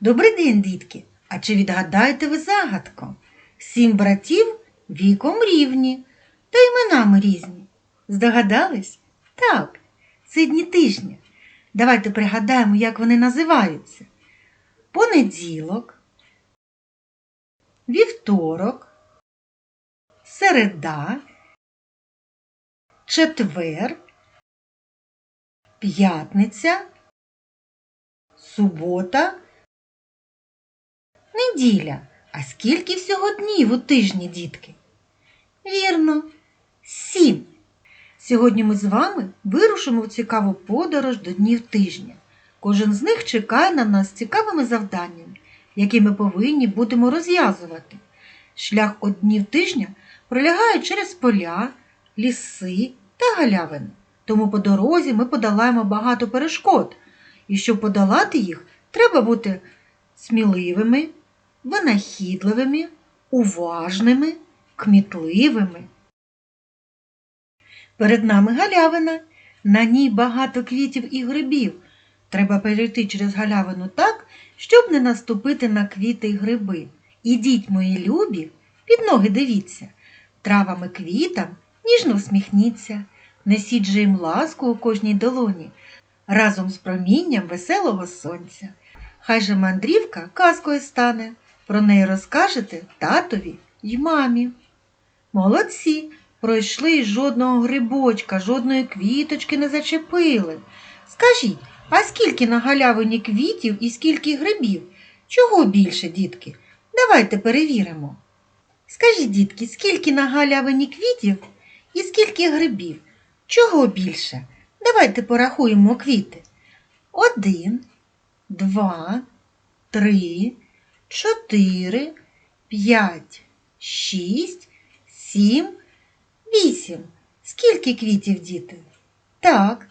Добрий день, дітки! А чи відгадаєте ви загадку? Сім братів віком рівні, та іменами різні. Здогадались? Так, це дні тижня. Давайте пригадаємо, як вони називаються. Понеділок, вівторок, середа, четвер, п'ятниця, субота, неділя. А скільки всього днів у тижні, дітки? Вірно, сім. Сьогодні ми з вами вирушимо в цікаву подорож до днів тижня. Кожен з них чекає на нас цікавими завданнями, які ми повинні будемо розв'язувати. Шлях от днів тижня пролягає через поля, ліси та галявини. Тому по дорозі ми подолаємо багато перешкод. І щоб подолати їх, треба бути сміливими, винахідливими, уважними, кмітливими. Перед нами галявина, на ній багато квітів і грибів. Треба перейти через галявину так, щоб не наступити на квіти й гриби. Ідіть, мої любі, під ноги дивіться, травами квітам ніжно всміхніться, несіть же їм ласку у кожній долоні, разом з промінням веселого сонця. Хай же мандрівка казкою стане, про неї розкажете татові й мамі. Молодці, пройшли і жодного грибочка, жодної квіточки не зачепили. Скажіть, а скільки на галявині квітів і скільки грибів? Чого більше, дітки? Давайте перевіримо. Скажіть, дітки, скільки на галявині квітів і скільки грибів? Чого більше? Давайте порахуємо квіти. Один, два, три, чотири, п'ять, шість, сім, вісім. Скільки квітів, діти? Так,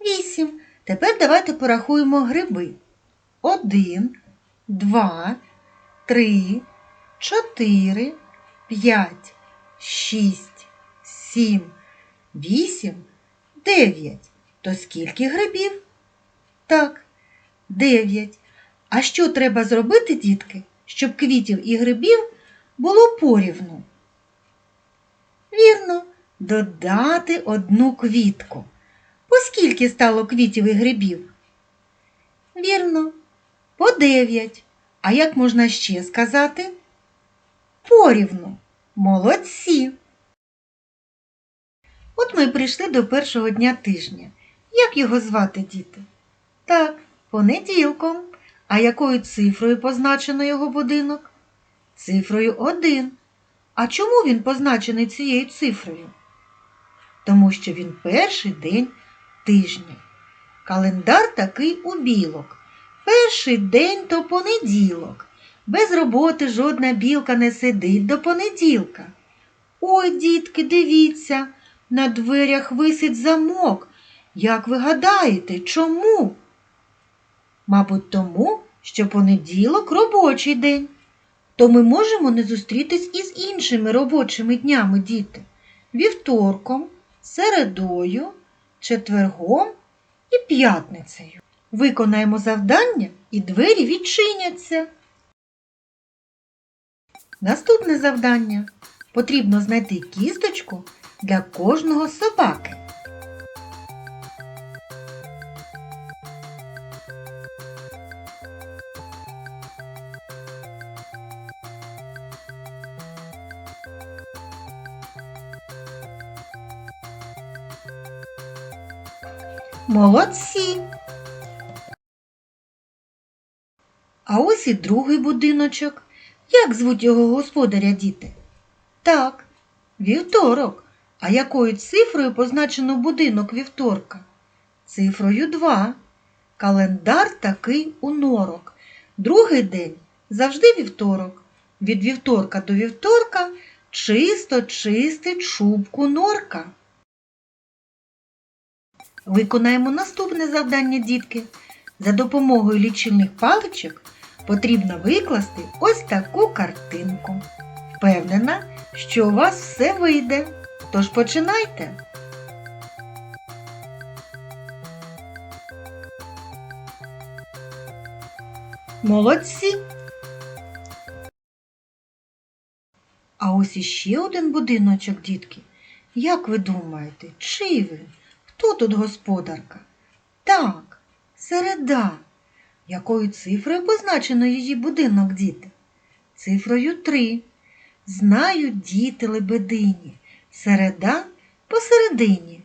вісім. Тепер давайте порахуємо гриби. Один, два, три, чотири, п'ять, шість, сім, вісім, дев'ять. То скільки грибів? Так, дев'ять. А що треба зробити, дітки, щоб квітів і грибів було порівну? Вірно, додати одну квітку. По скільки стало квітів і грибів? Вірно, по дев'ять. А як можна ще сказати? Порівну. Молодці. От ми прийшли до першого дня тижня. Як його звати, діти? Так, понеділком. А якою цифрою позначено його будинок? Цифрою один. А чому він позначений цією цифрою? Тому що він перший день тижня. Календар такий у білок. Перший день то понеділок. Без роботи жодна білка не сидить до понеділка. Ой, дітки, дивіться, на дверях висить замок. Як ви гадаєте, чому? Мабуть, тому, що понеділок робочий день. То ми можемо не зустрітись із іншими робочими днями, діти. Вівторком, середою, четвергом і п'ятницею. Виконаємо завдання і двері відчиняться. Наступне завдання. Потрібно знайти кісточку для кожного собаки. Молодці! А ось і другий будиночок. Як звуть його господаря діти? Так, вівторок. А якою цифрою позначено будинок вівторка? Цифрою 2. Календар такий у норок. Другий день завжди вівторок. Від вівторка до вівторка чисто чистить шубку норка. Виконаємо наступне завдання, дітки. За допомогою лічильних паличок потрібно викласти ось таку картинку. Впевнена, що у вас все вийде. Тож починайте. Молодці. А ось іще один будиночок, дітки. Як ви думаєте, чий він? Хто тут господарка? Так, середа. Якою цифрою позначено її будинок, діти? Цифрою три. Знають діти лебедині. Середа посередині,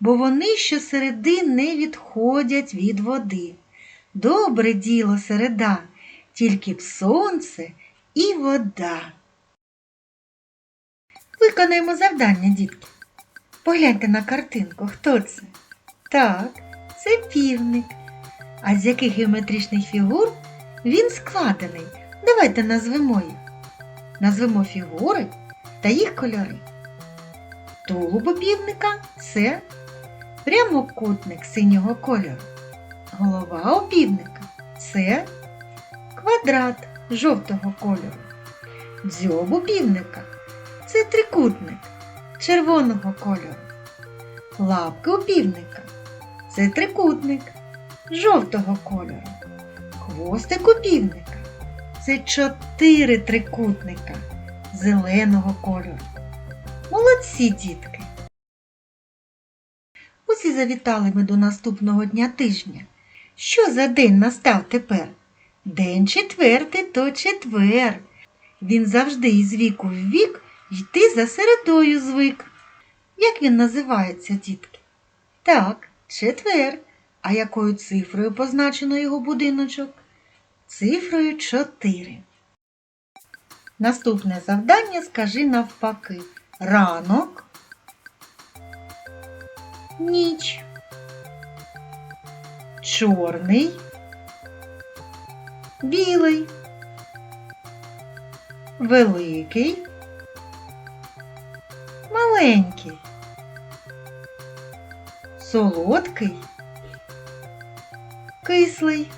бо вони щосереди не відходять від води. Добре діло середа, тільки б сонце і вода. Виконаємо завдання, дітки. Погляньте на картинку, хто це? Так, це півник. А з яких геометричних фігур він складений? Давайте назвемо їх. Назвемо фігури та їх кольори. Тулуб у півника це прямокутник синього кольору. Голова у півника це квадрат жовтого кольору. Дзьоб у це трикутник червоного кольору. Лапки у півника це трикутник жовтого кольору. Хвостик у півника це чотири трикутника зеленого кольору. Молодці, дітки! Ось і завітали ми до наступного дня тижня. Що за день настав тепер? День четвертий то четвер. Він завжди із віку в вік йти за середою звик. Як він називається, дітки? Так, четвер. А якою цифрою позначено його будиночок? Цифрою 4. Наступне завдання скажи навпаки. Ранок, ніч, чорний, білий, великий, маленький, солодкий, кислий,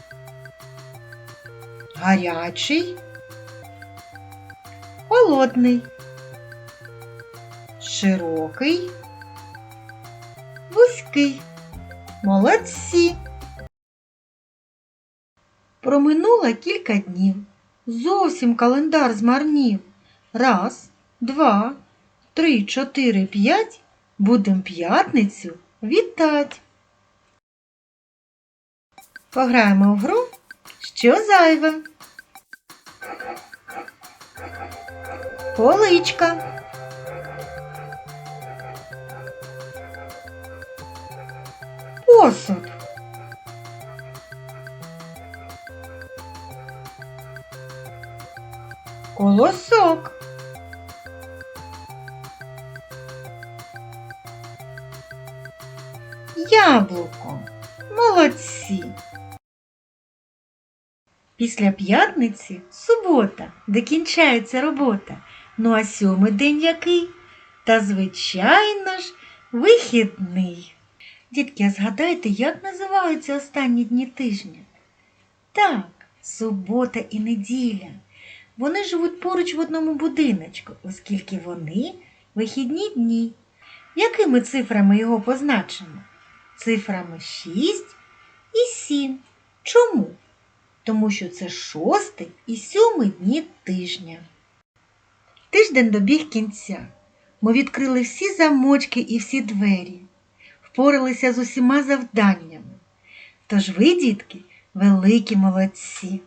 гарячий, холодний, широкий, вузький. Молодці. Проминуло кілька днів. Зовсім календар змарнів. Раз, два, три, чотири, п'ять. Будем п'ятницю вітать. Пограємо в гру. Що зайве? Поличка. Посуд. Колосок. Яблуко. Молодці. Після п'ятниці субота, де кінчається робота. Ну а сьомий день який? Та, звичайно ж, вихідний. Дітки, а згадайте, як називаються останні дні тижня? Так, субота і неділя. Вони живуть поруч в одному будиночку, оскільки вони вихідні дні. Якими цифрами його позначимо? Цифрами 6 і 7. Чому? Тому що це шостий і сьомий дні тижня. Тиждень добіг кінця. Ми відкрили всі замочки і всі двері, впоралися з усіма завданнями. Тож ви, дітки, великі молодці.